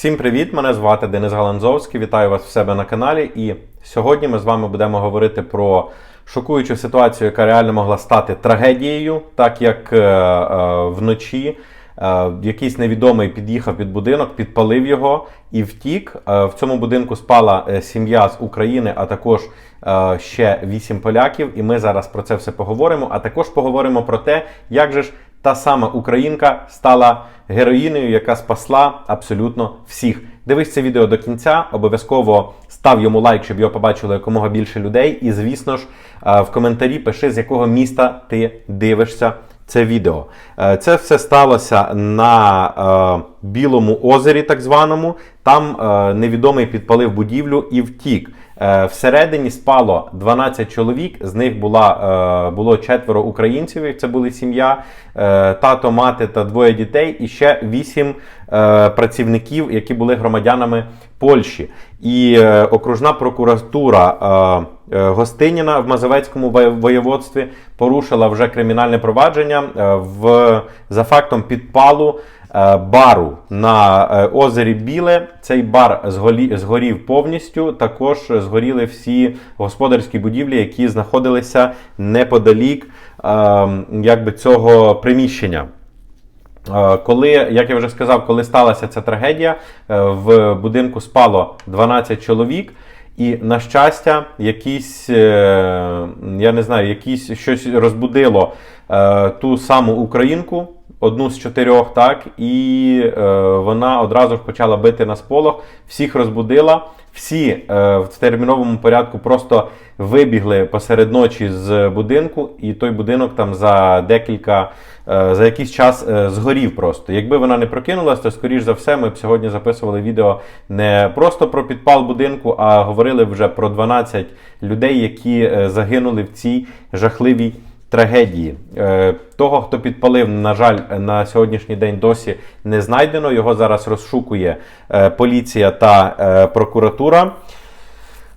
Всім привіт! Мене звати Денис Галанзовський. Вітаю вас в себе на каналі. І сьогодні ми з вами будемо говорити про шокуючу ситуацію, яка реально могла стати трагедією, так як е, е, вночі е, якийсь невідомий під'їхав під будинок, підпалив його і втік. Е, в цьому будинку спала е, сім'я з України, а також ще вісім поляків. І ми зараз про це все поговоримо. А також поговоримо про те, як же ж та сама українка стала героїнею, яка спасла абсолютно всіх. Дивись це відео до кінця, обов'язково став йому лайк, щоб його побачило якомога більше людей. І, звісно ж, е, в коментарі пиши, з якого міста ти дивишся це відео. Е, Це все сталося на е, Білому озері, так званому. Там е, невідомий підпалив будівлю і втік. Всередині спало 12 чоловік, з них була, було четверо українців, це були сім'я, тато, мати та двоє дітей, і ще 8 е, працівників, які були громадянами Польщі. І окружна прокуратура Гостиніна в Мазовецькому воєводстві порушила вже кримінальне провадження е, в, за фактом підпалу е, бару на е, озері Біле. Цей бар згорів повністю. Також згоріли всі господарські будівлі, які знаходилися неподалік е, якби, цього приміщення. Е, Коли, як я вже сказав, коли сталася ця трагедія, е, в будинку спало 12 чоловік, і на щастя, якісь, е, я не знаю, якісь щось розбудило е, ту саму українку, одну з чотирьох, так, і е, вона одразу ж почала бити на сполох, всіх розбудила. Всі е, в терміновому порядку просто вибігли посеред ночі з будинку, і той будинок там за декілька е, за якийсь час е, згорів просто. Якби вона не прокинулась, то скоріш за все ми б сьогодні записували відео не просто про підпал будинку, а говорили вже про 12 людей, які е, загинули в цій жахливій трагедії. Е, Того, хто підпалив, на жаль, на сьогоднішній день досі не знайдено. Його зараз розшукує е, поліція та е, прокуратура.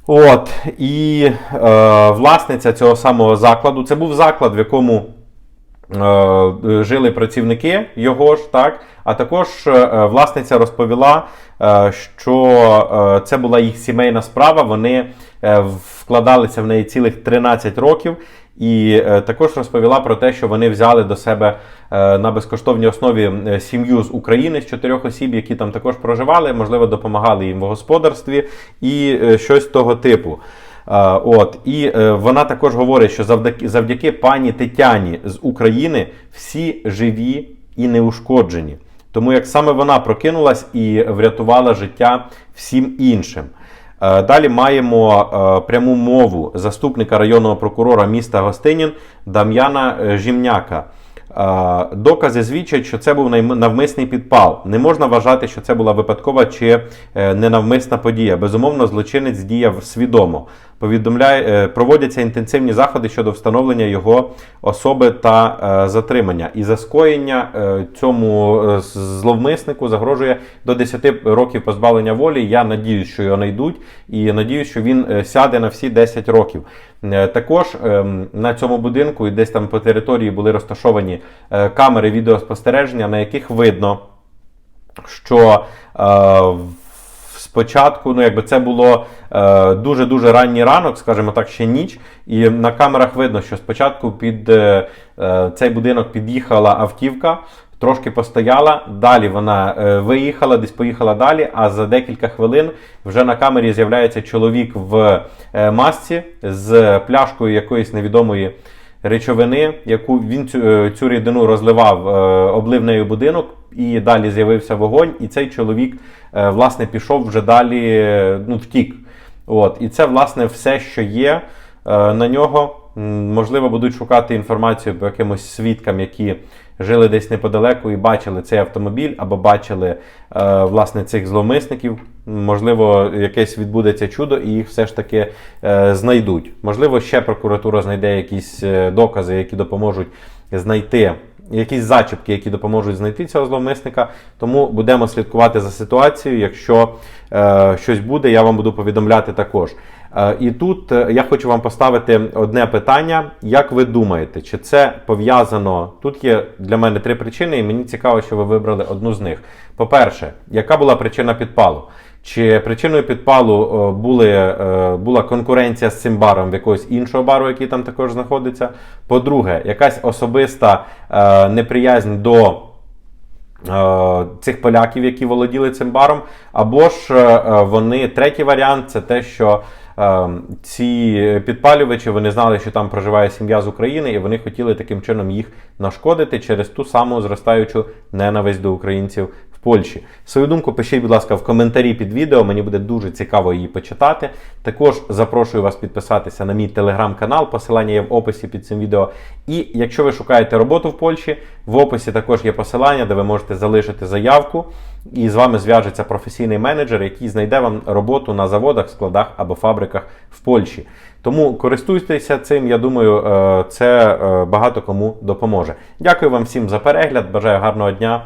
От і е, власниця цього самого закладу. Це був заклад, в якому е, жили працівники його ж, так. А також е, власниця розповіла, е, що е, це була їх сімейна справа. Вони е, вкладалися в неї цілих 13 років. І е, також розповіла про те, що вони взяли до себе е, на безкоштовній основі е, сім'ю з України з чотирьох осіб, які там також проживали, можливо, допомагали їм в господарстві і щось того типу. От і вона також говорить, що завдяки завдяки пані Тетяні з України всі живі і неушкоджені. Тому як саме вона прокинулась і врятувала життя всім іншим. Е, Далі маємо е, пряму мову заступника районного прокурора міста Гостинін Дам'яна е, Жімняка. Докази свідчать, що це був навмисний підпал. Не можна вважати, що це була випадкова чи ненавмисна подія. Безумовно, злочинець діяв свідомо. Повідомляє, е, проводяться інтенсивні заходи щодо встановлення його особи та е, затримання. І за скоєння е, цьому е, зловмиснику загрожує до 10 років позбавлення волі. Я надіюсь, що його знайдуть, і надіюсь, що він е, сяде на всі 10 років. Е, Також ем, на цьому будинку і десь там по території були розташовані е, камери відеоспостереження, на яких видно, що е, спочатку, ну якби це було е, дуже-дуже ранній ранок, скажімо так, ще ніч, і на камерах видно, що спочатку під е, е, цей будинок під'їхала автівка. Трошки постояла, далі вона виїхала, десь поїхала далі. А за декілька хвилин вже на камері з'являється чоловік в масці з пляшкою якоїсь невідомої речовини, яку він цю, цю рідину розливав, облив нею будинок, і далі з'явився вогонь. І цей чоловік е, власне пішов вже далі, е, ну втік. От, і це власне все, що є е, на нього. Можливо, будуть шукати інформацію по якимось свідкам, які жили десь неподалеку і бачили цей автомобіль, або бачили власне цих зловмисників. Можливо, якесь відбудеться чудо, і їх все ж таки знайдуть. Можливо, ще прокуратура знайде якісь докази, які допоможуть знайти якісь зачіпки, які допоможуть знайти цього зловмисника. Тому будемо слідкувати за ситуацією. Якщо е, щось буде, я вам буду повідомляти також. Е, і тут е, я хочу вам поставити одне питання. Як ви думаєте, чи це пов'язано? Тут є для мене три причини, і мені цікаво, що ви вибрали одну з них. По-перше, яка була причина підпалу? Чи причиною підпалу е, були, е, була конкуренція з цим баром в якогось іншого бару, який там також знаходиться? По-друге, якась особиста е, неприязнь до цих поляків, які володіли цим баром, або ж вони третій варіант це те, що ці підпалювачі вони знали, що там проживає сім'я з України, і вони хотіли таким чином їх нашкодити через ту саму зростаючу ненависть до українців Польщі. Свою думку пишіть, будь ласка, в коментарі під відео. Мені буде дуже цікаво її почитати. Також запрошую вас підписатися на мій телеграм-канал. Посилання є в описі під цим відео. І якщо ви шукаєте роботу в Польщі, в описі також є посилання, де ви можете залишити заявку, і з вами зв'яжеться професійний менеджер, який знайде вам роботу на заводах, складах або фабриках в Польщі. Тому користуйтеся цим. Я думаю, е, це е, багато кому допоможе. Дякую вам всім за перегляд. Бажаю гарного дня